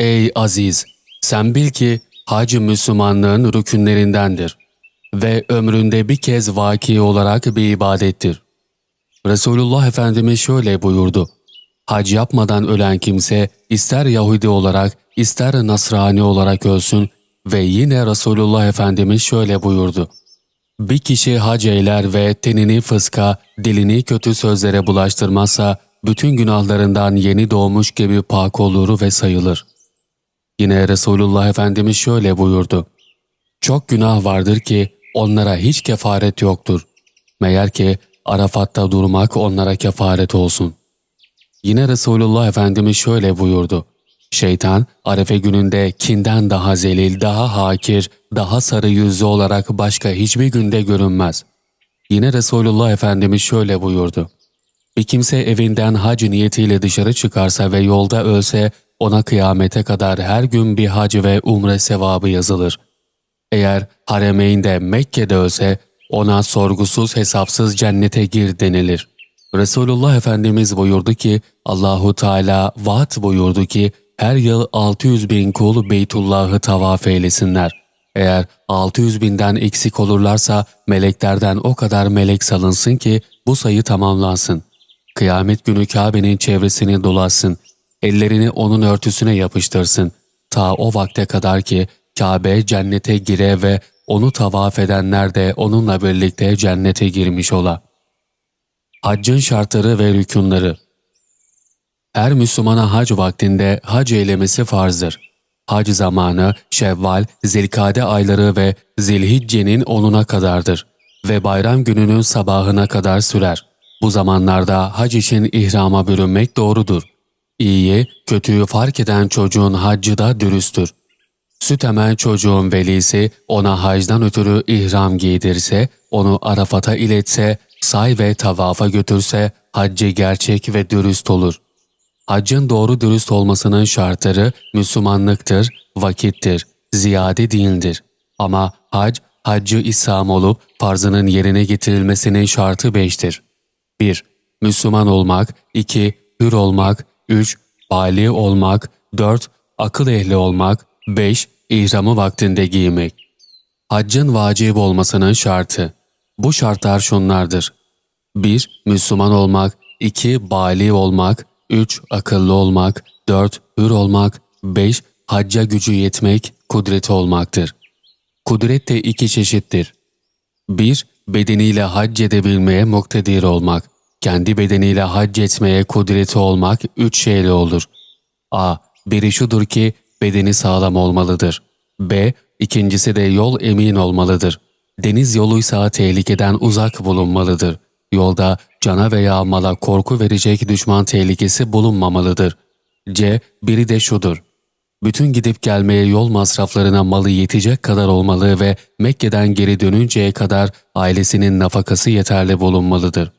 Ey aziz! Sen bil ki hac Müslümanlığın rükünlerindendir ve ömründe bir kez vaki olarak bir ibadettir. Resulullah Efendimiz şöyle buyurdu. Hac yapmadan ölen kimse ister Yahudi olarak ister Nasrani olarak ölsün ve yine Resulullah Efendimiz şöyle buyurdu. Bir kişi hac eyler ve tenini fıska, dilini kötü sözlere bulaştırmazsa bütün günahlarından yeni doğmuş gibi pak olur ve sayılır. Yine Resulullah Efendimiz şöyle buyurdu. Çok günah vardır ki onlara hiç kefaret yoktur. Meğer ki Arafat'ta durmak onlara kefaret olsun. Yine Resulullah Efendimiz şöyle buyurdu. Şeytan Arefe gününde kinden daha zelil, daha hakir, daha sarı yüzlü olarak başka hiçbir günde görünmez. Yine Resulullah Efendimiz şöyle buyurdu. Bir kimse evinden hac niyetiyle dışarı çıkarsa ve yolda ölse ona kıyamete kadar her gün bir hac ve umre sevabı yazılır. Eğer Haremeyn'de Mekke'de ölse ona sorgusuz hesapsız cennete gir denilir. Resulullah Efendimiz buyurdu ki Allahu Teala vaat buyurdu ki her yıl 600 bin kul Beytullah'ı tavaf eylesinler. Eğer 600 binden eksik olurlarsa meleklerden o kadar melek salınsın ki bu sayı tamamlansın. Kıyamet günü Kabe'nin çevresini dolasın. Ellerini onun örtüsüne yapıştırsın. Ta o vakte kadar ki Kabe cennete gire ve onu tavaf edenler de onunla birlikte cennete girmiş ola. Haccın şartları ve rükunları Her Müslümana hac vaktinde hac eylemesi farzdır. Hac zamanı Şevval, Zilkade ayları ve Zilhicce'nin onuna kadardır ve bayram gününün sabahına kadar sürer. Bu zamanlarda hac için ihrama bürünmek doğrudur. İyiyi, kötüyü fark eden çocuğun haccı da dürüsttür. Süt emen çocuğun velisi ona hacdan ötürü ihram giydirse, onu Arafat'a iletse, say ve tavafa götürse haccı gerçek ve dürüst olur. Haccın doğru dürüst olmasının şartları Müslümanlıktır, vakittir, ziyade değildir. Ama hac, haccı İslam olup farzının yerine getirilmesinin şartı beştir. 1. Müslüman olmak 2. Hür olmak 3. Bali olmak 4. Akıl ehli olmak 5. İhramı vaktinde giymek. Haccın vacip olmasının şartı. Bu şartlar şunlardır. 1. Müslüman olmak 2. Bali olmak 3. Akıllı olmak 4. Hür olmak 5. Hacca gücü yetmek, kudreti olmaktır. Kudret de iki çeşittir. 1. Bedeniyle hac edebilmeye muktedir olmak. Kendi bedeniyle hac etmeye kudreti olmak üç şeyle olur. A. Biri şudur ki bedeni sağlam olmalıdır. B. İkincisi de yol emin olmalıdır. Deniz yoluysa tehlikeden uzak bulunmalıdır. Yolda cana veya mala korku verecek düşman tehlikesi bulunmamalıdır. C. Biri de şudur. Bütün gidip gelmeye yol masraflarına malı yetecek kadar olmalı ve Mekke'den geri dönünceye kadar ailesinin nafakası yeterli bulunmalıdır.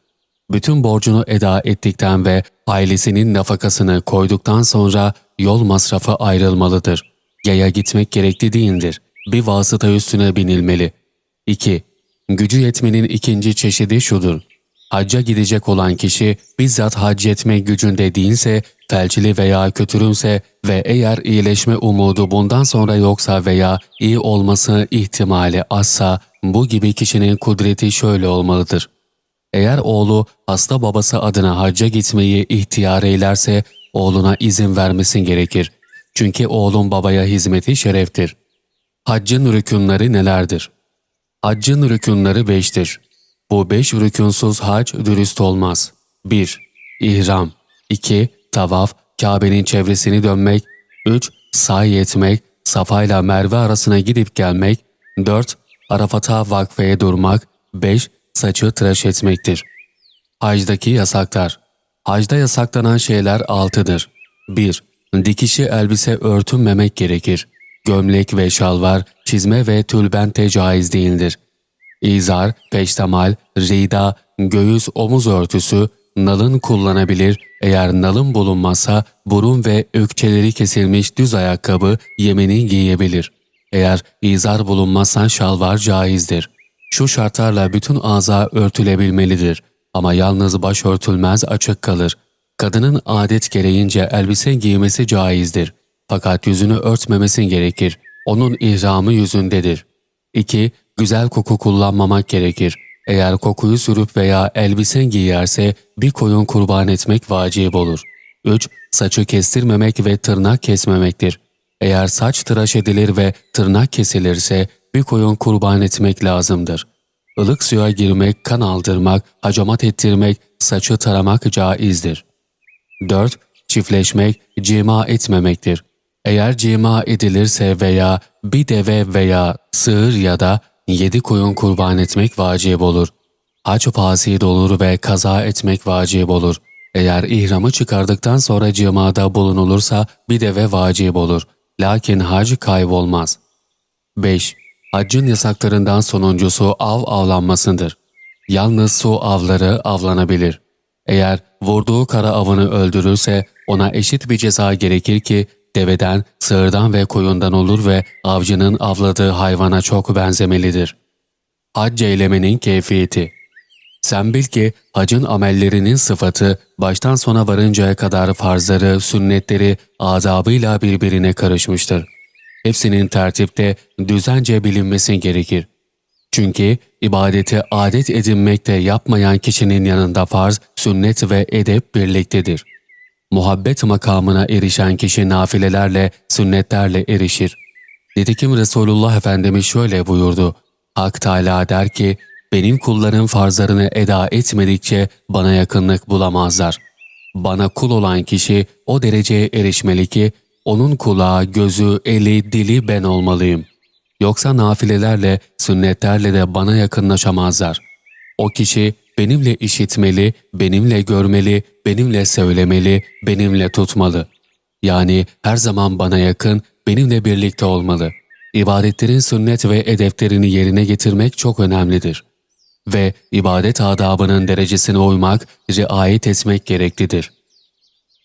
Bütün borcunu eda ettikten ve ailesinin nafakasını koyduktan sonra yol masrafı ayrılmalıdır. Yaya gitmek gerekli değildir. Bir vasıta üstüne binilmeli. 2. Gücü yetmenin ikinci çeşidi şudur. Hacca gidecek olan kişi bizzat hac etme gücünde değilse, felçli veya kötürümse ve eğer iyileşme umudu bundan sonra yoksa veya iyi olması ihtimali azsa bu gibi kişinin kudreti şöyle olmalıdır. Eğer oğlu hasta babası adına hacca gitmeyi ihtiyar eylerse oğluna izin vermesin gerekir. Çünkü oğlun babaya hizmeti şereftir. Haccın rükünleri nelerdir? Haccın rükünleri beştir. Bu beş rükünsüz hac dürüst olmaz. 1. İhram 2. Tavaf, Kabe'nin çevresini dönmek 3. Say etmek, Safa ile Merve arasına gidip gelmek 4. Arafat'a vakfeye durmak 5 saçı tıraş etmektir. Hacdaki yasaklar Hacda yasaklanan şeyler altıdır. 1. Dikişi elbise örtünmemek gerekir. Gömlek ve şalvar, çizme ve tülbente caiz değildir. İzar, peştemal, rida, göğüs omuz örtüsü, nalın kullanabilir, eğer nalın bulunmazsa burun ve ökçeleri kesilmiş düz ayakkabı yemeni giyebilir. Eğer izar bulunmazsa şalvar caizdir. Şu şartlarla bütün ağza örtülebilmelidir ama yalnız baş örtülmez açık kalır. Kadının adet gereğince elbise giymesi caizdir. fakat yüzünü örtmemesi gerekir. Onun ihramı yüzündedir. 2. Güzel koku kullanmamak gerekir. Eğer kokuyu sürüp veya elbise giyerse bir koyun kurban etmek vacip olur. 3. Saçı kestirmemek ve tırnak kesmemektir. Eğer saç tıraş edilir ve tırnak kesilirse bir koyun kurban etmek lazımdır. Ilık suya girmek, kan aldırmak, hacamat ettirmek, saçı taramak caizdir. 4. Çiftleşmek, cima etmemektir. Eğer cima edilirse veya bir deve veya sığır ya da yedi koyun kurban etmek vacip olur. Hac fasid olur ve kaza etmek vacip olur. Eğer ihramı çıkardıktan sonra cimada bulunulursa bir deve vacip olur. Lakin hac kaybolmaz. 5. Haccın yasaklarından sonuncusu av avlanmasıdır. Yalnız su avları avlanabilir. Eğer vurduğu kara avını öldürürse ona eşit bir ceza gerekir ki deveden, sığırdan ve koyundan olur ve avcının avladığı hayvana çok benzemelidir. Hac eyleminin keyfiyeti Sen bil ki hacın amellerinin sıfatı baştan sona varıncaya kadar farzları, sünnetleri, adabıyla birbirine karışmıştır. Hepsinin tertipte, düzence bilinmesi gerekir. Çünkü ibadeti adet edinmekte yapmayan kişinin yanında farz, sünnet ve edep birliktedir. Muhabbet makamına erişen kişi nafilelerle, sünnetlerle erişir. Nitekim Resulullah Efendimiz şöyle buyurdu. Hak Teâlâ der ki, benim kullarım farzlarını eda etmedikçe bana yakınlık bulamazlar. Bana kul olan kişi o dereceye erişmeli ki, onun kulağı, gözü, eli, dili ben olmalıyım. Yoksa nafilelerle, sünnetlerle de bana yakınlaşamazlar. O kişi benimle işitmeli, benimle görmeli, benimle söylemeli, benimle tutmalı. Yani her zaman bana yakın, benimle birlikte olmalı. İbadetlerin sünnet ve edeplerini yerine getirmek çok önemlidir. Ve ibadet adabının derecesine uymak, riayet etmek gereklidir.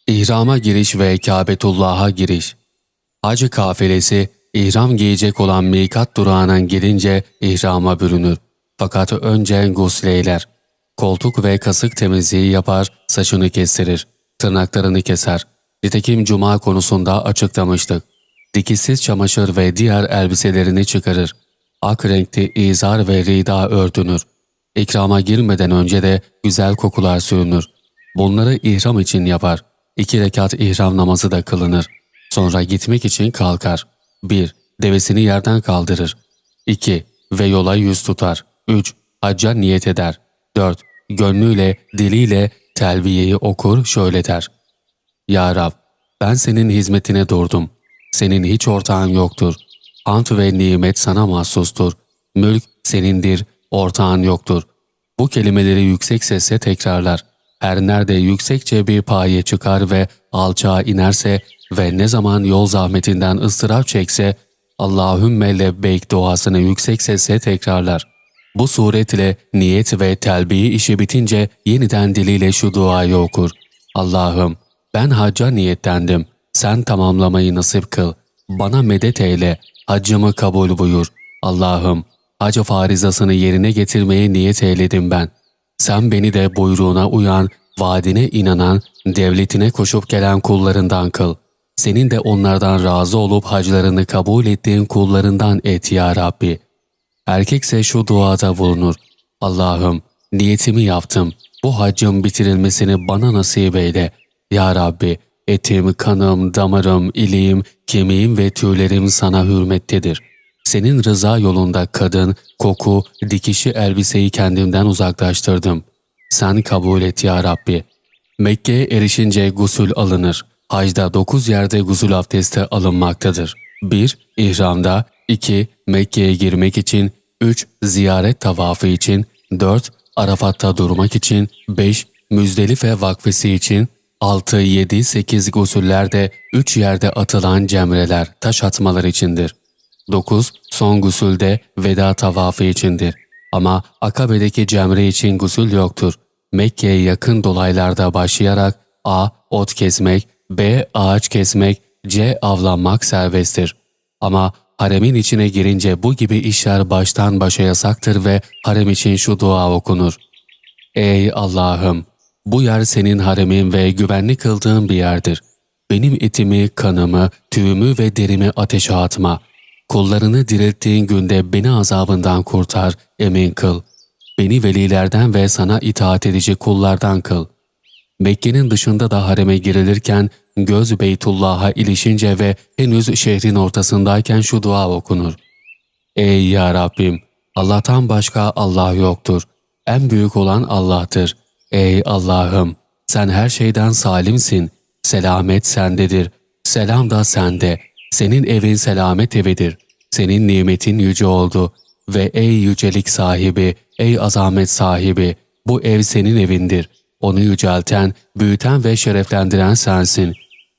İhrama giriş ve Kâbetullah'a giriş Hacı kafilesi, ihram giyecek olan mikat durağına gelince ihrama bürünür. Fakat önce gusleyler. Koltuk ve kasık temizliği yapar, saçını kestirir, tırnaklarını keser. Nitekim cuma konusunda açıklamıştık. Dikişsiz çamaşır ve diğer elbiselerini çıkarır. Ak renkli izar ve rida örtünür. İkrama girmeden önce de güzel kokular sürünür. Bunları ihram için yapar. İki rekat ihram namazı da kılınır. Sonra gitmek için kalkar. 1. Devesini yerden kaldırır. 2. Ve yola yüz tutar. 3. Hacca niyet eder. 4. Gönlüyle, diliyle telbiyeyi okur şöyle der. Ya Rab, ben senin hizmetine durdum. Senin hiç ortağın yoktur. Ant ve nimet sana mahsustur. Mülk senindir, ortağın yoktur. Bu kelimeleri yüksek sesle tekrarlar. Her nerede yüksekçe bir paye çıkar ve alçağa inerse ve ne zaman yol zahmetinden ıstırap çekse Allahümme lebbeyk duasını yüksek sesle tekrarlar. Bu suret ile niyet ve telbiyi işi bitince yeniden diliyle şu duayı okur. Allah'ım ben hacca niyetlendim. Sen tamamlamayı nasip kıl. Bana medet eyle. Haccımı kabul buyur. Allah'ım hac farizasını yerine getirmeye niyet eyledim ben. Sen beni de buyruğuna uyan, vaadine inanan, devletine koşup gelen kullarından kıl. Senin de onlardan razı olup haclarını kabul ettiğin kullarından et ya Rabbi. Erkekse şu duada bulunur. Allah'ım niyetimi yaptım. Bu haccın bitirilmesini bana nasip eyle. Ya Rabbi etim, kanım, damarım, iliğim, kemiğim ve tüylerim sana hürmettedir. Senin rıza yolunda kadın, koku, dikişi elbiseyi kendimden uzaklaştırdım. Sen kabul et ya Rabbi. Mekke'ye erişince gusül alınır. Hacda dokuz yerde gusül abdesti alınmaktadır. 1. İhramda 2. Mekke'ye girmek için 3. Ziyaret tavafı için 4. Arafat'ta durmak için 5. Müzdelife vakfesi için 6, 7, 8 gusüllerde 3 yerde atılan cemreler, taş atmalar içindir. 9. Son gusülde veda tavafı içindir. Ama Akabe'deki cemre için gusül yoktur. Mekke'ye yakın dolaylarda başlayarak A. Ot kesmek, B. Ağaç kesmek, C. Avlanmak serbesttir. Ama haremin içine girince bu gibi işler baştan başa yasaktır ve harem için şu dua okunur. Ey Allah'ım! Bu yer senin haremin ve güvenli kıldığın bir yerdir. Benim etimi, kanımı, tüyümü ve derimi ateşe atma. Kullarını dirilttiğin günde beni azabından kurtar, emin kıl. Beni velilerden ve sana itaat edici kullardan kıl. Mekke'nin dışında da hareme girilirken göz Beytullah'a ilişince ve henüz şehrin ortasındayken şu dua okunur. Ey ya Rabbim! Allah'tan başka Allah yoktur. En büyük olan Allah'tır. Ey Allah'ım! Sen her şeyden salimsin. Selamet sendedir. Selam da sende. Senin evin selamet evidir. Senin nimetin yüce oldu. Ve ey yücelik sahibi, ey azamet sahibi, bu ev senin evindir. Onu yücelten, büyüten ve şereflendiren sensin.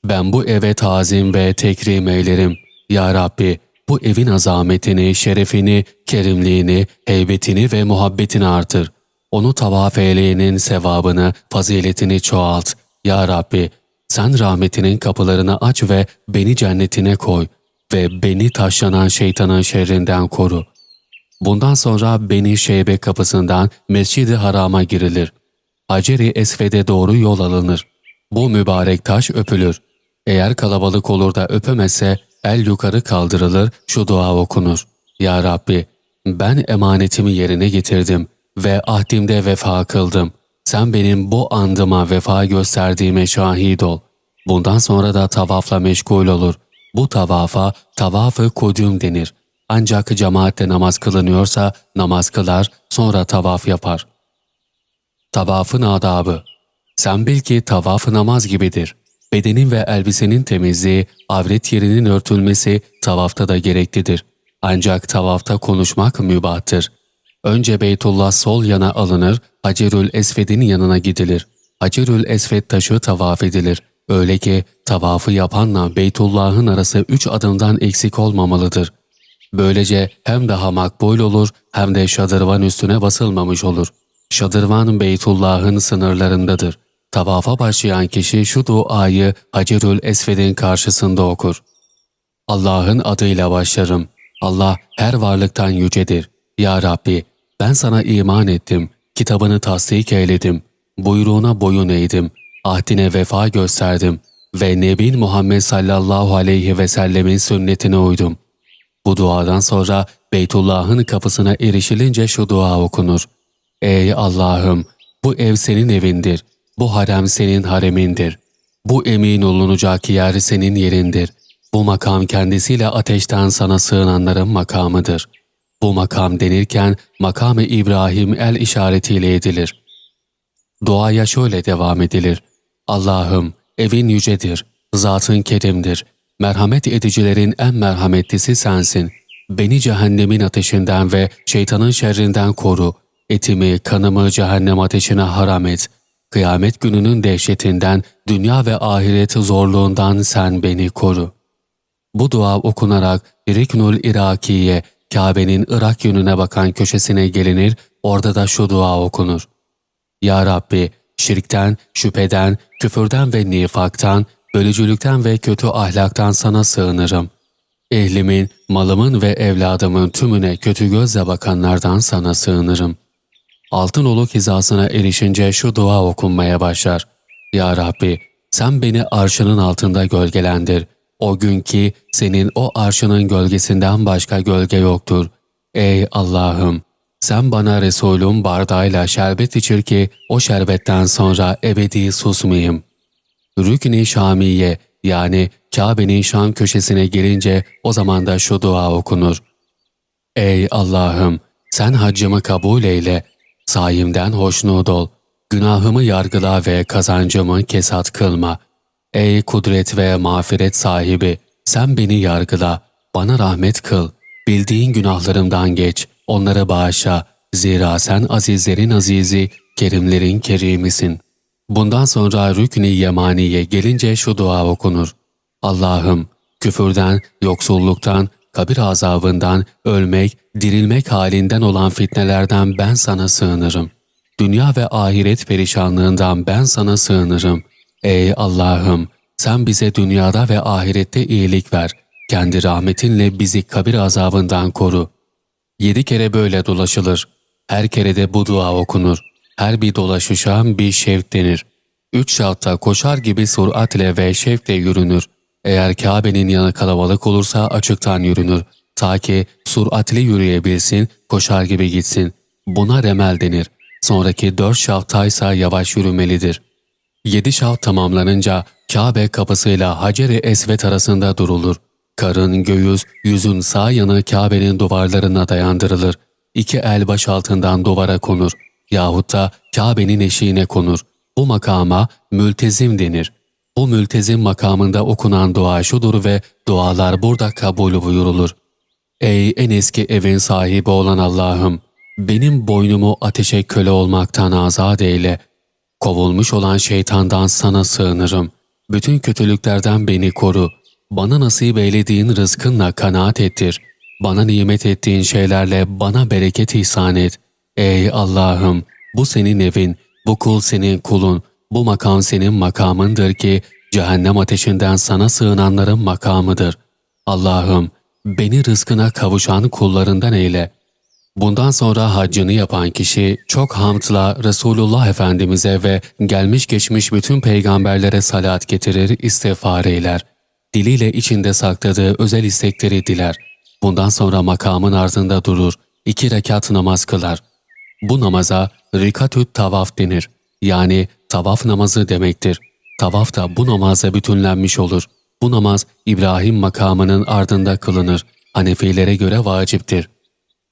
Ben bu eve tazim ve tekrim eylerim. Ya Rabbi, bu evin azametini, şerefini, kerimliğini, heybetini ve muhabbetini artır. Onu tavaf eyleyenin sevabını, faziletini çoğalt. Ya Rabbi, sen rahmetinin kapılarını aç ve beni cennetine koy ve beni taşlanan şeytanın şerrinden koru. Bundan sonra beni şeybe kapısından Mescid-i Haram'a girilir. Haceri Esved'e doğru yol alınır. Bu mübarek taş öpülür. Eğer kalabalık olur da öpemezse el yukarı kaldırılır, şu dua okunur. Ya Rabbi, ben emanetimi yerine getirdim ve ahdimde vefa kıldım. Sen benim bu andıma vefa gösterdiğime şahit ol. Bundan sonra da tavafla meşgul olur. Bu tavafa tavafı kudüm denir. Ancak cemaatle namaz kılınıyorsa namaz kılar, sonra tavaf yapar. Tavafın adabı Sen bil ki tavaf namaz gibidir. Bedenin ve elbisenin temizliği, avret yerinin örtülmesi tavafta da gereklidir. Ancak tavafta konuşmak mübahtır. Önce Beytullah sol yana alınır, Hacerül Esved'in yanına gidilir. Hacerül Esved taşı tavaf edilir. Öyle ki tavafı yapanla Beytullah'ın arası üç adımdan eksik olmamalıdır. Böylece hem daha makbul olur hem de şadırvan üstüne basılmamış olur. Şadırvan Beytullah'ın sınırlarındadır. Tavafa başlayan kişi şu duayı Hacerül Esved'in karşısında okur. Allah'ın adıyla başlarım. Allah her varlıktan yücedir. Ya Rabbi, ben sana iman ettim, kitabını tasdik eyledim, buyruğuna boyun eğdim, ahdine vefa gösterdim ve Nebin Muhammed sallallahu aleyhi ve sellemin sünnetine uydum. Bu duadan sonra Beytullah'ın kapısına erişilince şu dua okunur. Ey Allah'ım, bu ev senin evindir, bu harem senin haremindir. Bu emin olunacak yer senin yerindir. Bu makam kendisiyle ateşten sana sığınanların makamıdır. Bu makam denirken makamı İbrahim el işaretiyle edilir. Duaya şöyle devam edilir. Allah'ım evin yücedir, zatın kerimdir. Merhamet edicilerin en merhametlisi sensin. Beni cehennemin ateşinden ve şeytanın şerrinden koru. Etimi, kanımı cehennem ateşine haram et. Kıyamet gününün dehşetinden, dünya ve ahiret zorluğundan sen beni koru. Bu dua okunarak Riknul Irakiye, Kabe'nin Irak yönüne bakan köşesine gelinir, orada da şu dua okunur. Ya Rabbi, şirkten, şüpheden, küfürden ve nifaktan, bölücülükten ve kötü ahlaktan sana sığınırım. Ehlimin, malımın ve evladımın tümüne kötü gözle bakanlardan sana sığınırım. Altın oluk hizasına erişince şu dua okunmaya başlar. Ya Rabbi, sen beni arşının altında gölgelendir. O gün ki senin o arşının gölgesinden başka gölge yoktur. Ey Allah'ım! Sen bana Resulüm bardağıyla şerbet içir ki o şerbetten sonra ebedi susmayayım. Rükni Şamiye yani Kabe'nin Şam köşesine gelince o zaman da şu dua okunur. Ey Allah'ım! Sen haccımı kabul eyle, sayimden hoşnut ol, günahımı yargıla ve kazancımı kesat kılma. Ey kudret ve mağfiret sahibi, sen beni yargıla, bana rahmet kıl, bildiğin günahlarımdan geç, onları bağışla, zira sen azizlerin azizi, kerimlerin kerimisin. Bundan sonra rükni yemaniye gelince şu dua okunur. Allah'ım, küfürden, yoksulluktan, kabir azabından, ölmek, dirilmek halinden olan fitnelerden ben sana sığınırım. Dünya ve ahiret perişanlığından ben sana sığınırım. Ey Allah'ım! Sen bize dünyada ve ahirette iyilik ver. Kendi rahmetinle bizi kabir azabından koru. Yedi kere böyle dolaşılır. Her kere de bu dua okunur. Her bir dolaşışa bir şevk denir. Üç şahta koşar gibi süratle ve şevkle yürünür. Eğer Kabe'nin yanı kalabalık olursa açıktan yürünür. Ta ki süratli yürüyebilsin, koşar gibi gitsin. Buna remel denir. Sonraki dört şaftaysa yavaş yürümelidir. Yedi şaft tamamlanınca Kabe kapısıyla Hacer-i Esvet arasında durulur. Karın, göğüs, yüzün sağ yanı Kabe'nin duvarlarına dayandırılır. İki el baş altından duvara konur. Yahut da Kabe'nin eşiğine konur. Bu makama mültezim denir. Bu mültezim makamında okunan dua şudur ve dualar burada kabul buyurulur. Ey en eski evin sahibi olan Allah'ım! Benim boynumu ateşe köle olmaktan azat eyle. Kovulmuş olan şeytandan sana sığınırım. Bütün kötülüklerden beni koru. Bana nasip eylediğin rızkınla kanaat ettir. Bana nimet ettiğin şeylerle bana bereket ihsan et. Ey Allah'ım! Bu senin evin, bu kul senin kulun, bu makam senin makamındır ki cehennem ateşinden sana sığınanların makamıdır. Allah'ım beni rızkına kavuşan kullarından eyle. Bundan sonra haccını yapan kişi çok hamdla Resulullah Efendimiz'e ve gelmiş geçmiş bütün peygamberlere salat getirir, istiğfar eyler. Diliyle içinde sakladığı özel istekleri diler. Bundan sonra makamın ardında durur, iki rekat namaz kılar. Bu namaza rikatüt tavaf denir. Yani tavaf namazı demektir. Tavaf da bu namazla bütünlenmiş olur. Bu namaz İbrahim makamının ardında kılınır. Hanefilere göre vaciptir.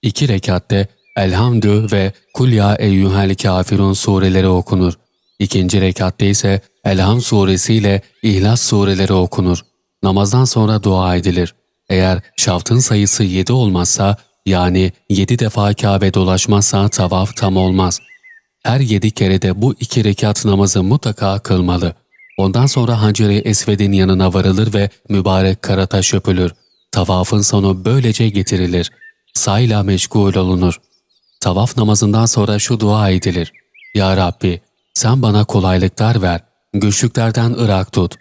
İki rekatte Elhamdü ve Kul ya eyyuhel kafirun sureleri okunur. İkinci rekatte ise Elham suresi ile İhlas sureleri okunur. Namazdan sonra dua edilir. Eğer şaftın sayısı yedi olmazsa yani yedi defa Kabe dolaşmazsa tavaf tam olmaz. Her yedi kerede bu iki rekat namazı mutlaka kılmalı. Ondan sonra Hacer-i Esved'in yanına varılır ve mübarek karataş öpülür. Tavafın sonu böylece getirilir. Sayla meşgul olunur. Tavaf namazından sonra şu dua edilir. Ya Rabbi sen bana kolaylıklar ver, güçlüklerden ırak tut.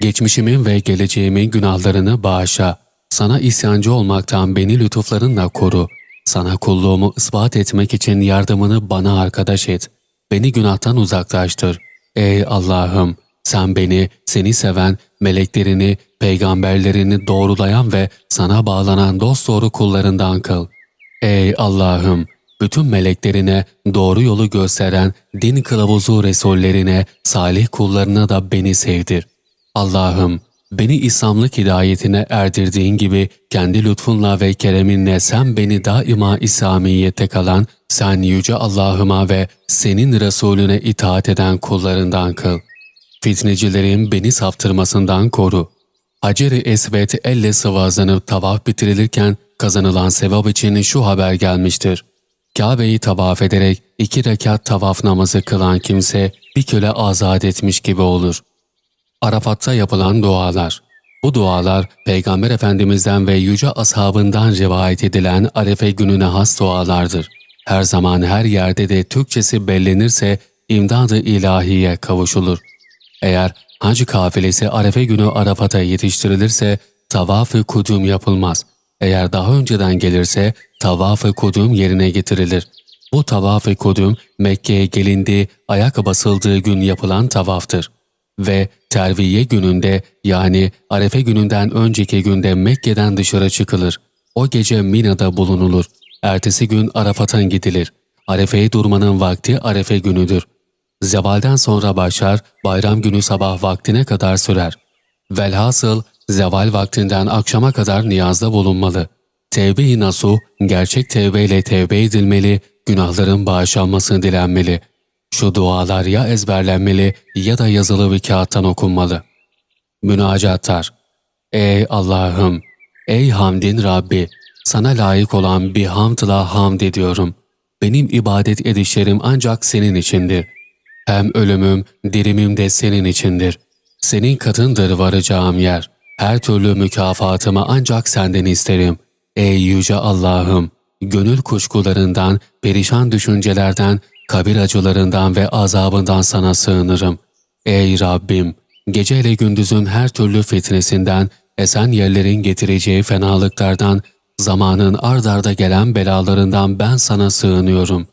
Geçmişimin ve geleceğimin günahlarını bağışla. Sana isyancı olmaktan beni lütuflarınla koru. Sana kulluğumu ispat etmek için yardımını bana arkadaş et. Beni günahtan uzaklaştır. Ey Allah'ım! Sen beni, seni seven, meleklerini, peygamberlerini doğrulayan ve sana bağlanan dosdoğru kullarından kıl. Ey Allah'ım! Bütün meleklerine doğru yolu gösteren din kılavuzu Resullerine, salih kullarına da beni sevdir. Allah'ım! Beni İslamlık hidayetine erdirdiğin gibi kendi lütfunla ve kereminle sen beni daima İslamiyete kalan, sen yüce Allah'ıma ve senin Resulüne itaat eden kullarından kıl. Fitnecilerin beni saptırmasından koru. Hacer-i Esvet elle sıvazlanıp tavaf bitirilirken kazanılan sevap için şu haber gelmiştir. Kabe'yi tavaf ederek iki rekat tavaf namazı kılan kimse bir köle azat etmiş gibi olur. Arafat'ta yapılan dualar Bu dualar Peygamber Efendimiz'den ve yüce ashabından rivayet edilen Arefe gününe has dualardır. Her zaman her yerde de Türkçesi bellenirse imdad-ı ilahiye kavuşulur. Eğer hac kafilesi Arefe günü Arafat'a yetiştirilirse tavaf-ı kudum yapılmaz. Eğer daha önceden gelirse tavaf-ı kudum yerine getirilir. Bu tavaf-ı kudum Mekke'ye gelindiği, ayak basıldığı gün yapılan tavaftır. Ve terviye gününde yani Arefe gününden önceki günde Mekke'den dışarı çıkılır. O gece Mina'da bulunulur. Ertesi gün Arafat'a gidilir. Arefe'ye durmanın vakti Arefe günüdür. Zevalden sonra başlar, bayram günü sabah vaktine kadar sürer. Velhasıl zeval vaktinden akşama kadar niyazda bulunmalı. Tevbe-i nasuh, gerçek tevbeyle tevbe edilmeli, günahların bağışlanması dilenmeli. Şu dualar ya ezberlenmeli ya da yazılı bir kağıttan okunmalı. Münacatlar Ey Allah'ım! Ey hamdin Rabbi! Sana layık olan bir hamdla hamd ediyorum. Benim ibadet edişlerim ancak senin içindir. Hem ölümüm, dirimim de senin içindir. Senin katındır varacağım yer. Her türlü mükafatımı ancak senden isterim. Ey yüce Allah'ım! Gönül kuşkularından, perişan düşüncelerden, kabir acılarından ve azabından sana sığınırım. Ey Rabbim! Geceyle gündüzün her türlü fitnesinden, esen yerlerin getireceği fenalıklardan, zamanın ard arda gelen belalarından ben sana sığınıyorum.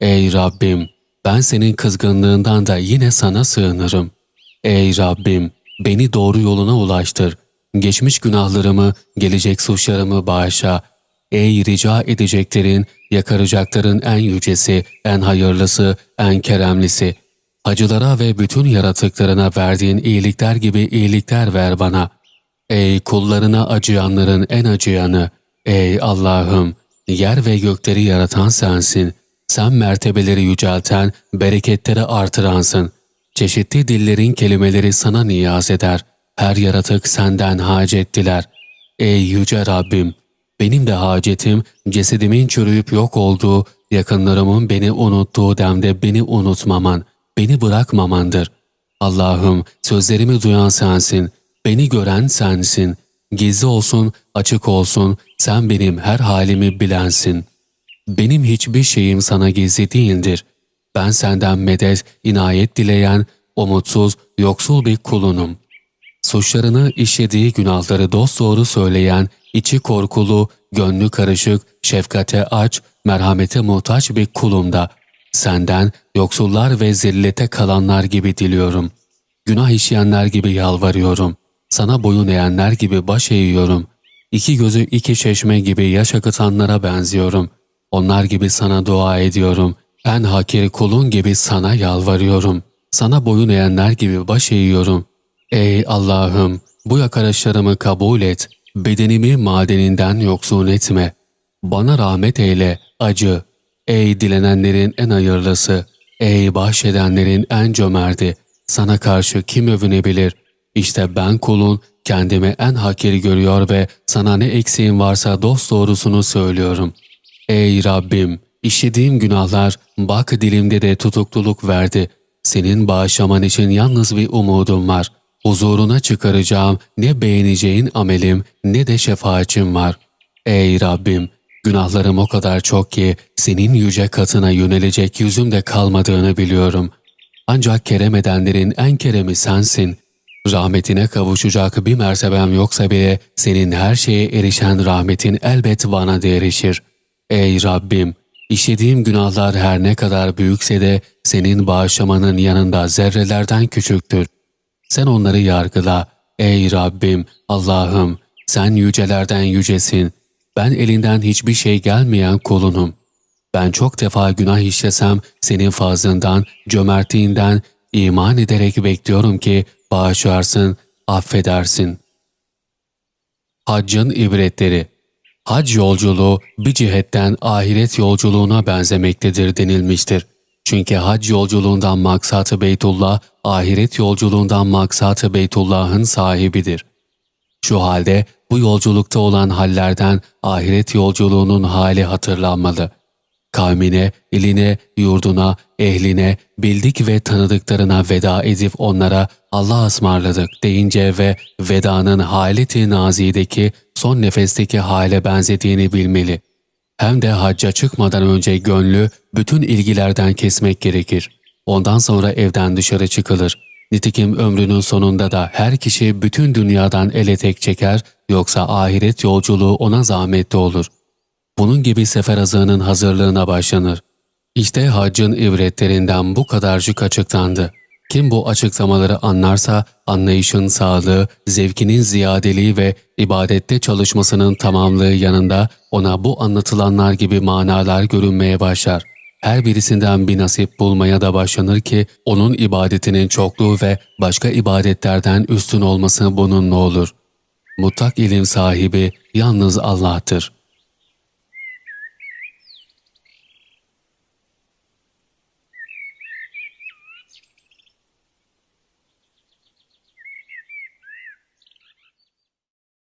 Ey Rabbim! Ben senin kızgınlığından da yine sana sığınırım. Ey Rabbim, beni doğru yoluna ulaştır. Geçmiş günahlarımı, gelecek suçlarımı bağışla. Ey rica edeceklerin, yakaracakların en yücesi, en hayırlısı, en keremlisi. Hacılara ve bütün yaratıklarına verdiğin iyilikler gibi iyilikler ver bana. Ey kullarına acıyanların en acıyanı. Ey Allah'ım, yer ve gökleri yaratan sensin. Sen mertebeleri yücelten, bereketleri artıransın. Çeşitli dillerin kelimeleri sana niyaz eder. Her yaratık senden hacet diler. Ey yüce Rabbim! Benim de hacetim cesedimin çürüyüp yok olduğu, yakınlarımın beni unuttuğu demde beni unutmaman, beni bırakmamandır. Allah'ım sözlerimi duyan sensin, beni gören sensin. Gizli olsun, açık olsun, sen benim her halimi bilensin. Benim hiçbir şeyim sana gizli değildir. Ben senden medet, inayet dileyen, umutsuz, yoksul bir kulunum. Suçlarını işlediği günahları dosdoğru söyleyen, içi korkulu, gönlü karışık, şefkate aç, merhamete muhtaç bir kulum da. Senden yoksullar ve zillete kalanlar gibi diliyorum. Günah işleyenler gibi yalvarıyorum. Sana boyun eğenler gibi baş eğiyorum. İki gözü iki çeşme gibi yaş akıtanlara benziyorum. Onlar gibi sana dua ediyorum. En hakir kulun gibi sana yalvarıyorum. Sana boyun eğenler gibi baş eğiyorum. Ey Allah'ım bu yakarışlarımı kabul et. Bedenimi madeninden yoksun etme. Bana rahmet eyle, acı. Ey dilenenlerin en hayırlısı. Ey bahşedenlerin en cömerti. Sana karşı kim övünebilir? İşte ben kulun kendimi en hakir görüyor ve sana ne eksiğim varsa dost doğrusunu söylüyorum. Ey Rabbim! işlediğim günahlar bak dilimde de tutukluluk verdi. Senin bağışlaman için yalnız bir umudum var. Huzuruna çıkaracağım ne beğeneceğin amelim ne de şefaatçim var. Ey Rabbim! Günahlarım o kadar çok ki senin yüce katına yönelecek yüzüm de kalmadığını biliyorum. Ancak kerem edenlerin en keremi sensin. Rahmetine kavuşacak bir mertebem yoksa bile senin her şeye erişen rahmetin elbet bana da erişir. Ey Rabbim! işlediğim günahlar her ne kadar büyükse de senin bağışlamanın yanında zerrelerden küçüktür. Sen onları yargıla. Ey Rabbim, Allah'ım, sen yücelerden yücesin. Ben elinden hiçbir şey gelmeyen kulunum. Ben çok defa günah işlesem senin fazlından, cömertliğinden iman ederek bekliyorum ki bağışlarsın, affedersin. Haccın ibretleri Hac yolculuğu bir cihetten ahiret yolculuğuna benzemektedir denilmiştir. Çünkü hac yolculuğundan maksatı Beytullah, ahiret yolculuğundan maksatı Beytullah'ın sahibidir. Şu halde bu yolculukta olan hallerden ahiret yolculuğunun hali hatırlanmalı. Kavmine, iline, yurduna, ehline, bildik ve tanıdıklarına veda edip onlara Allah'a ısmarladık deyince ve vedanın haleti nazideki son nefesteki hale benzediğini bilmeli. Hem de hacca çıkmadan önce gönlü bütün ilgilerden kesmek gerekir. Ondan sonra evden dışarı çıkılır. Nitekim ömrünün sonunda da her kişi bütün dünyadan ele tek çeker yoksa ahiret yolculuğu ona zahmetli olur. Bunun gibi sefer azığının hazırlığına başlanır. İşte haccın ibretlerinden bu kadarcık açıklandı. Kim bu açıklamaları anlarsa anlayışın sağlığı, zevkinin ziyadeliği ve ibadette çalışmasının tamamlığı yanında ona bu anlatılanlar gibi manalar görünmeye başlar. Her birisinden bir nasip bulmaya da başlanır ki onun ibadetinin çokluğu ve başka ibadetlerden üstün olması bununla olur. Mutlak ilim sahibi yalnız Allah'tır.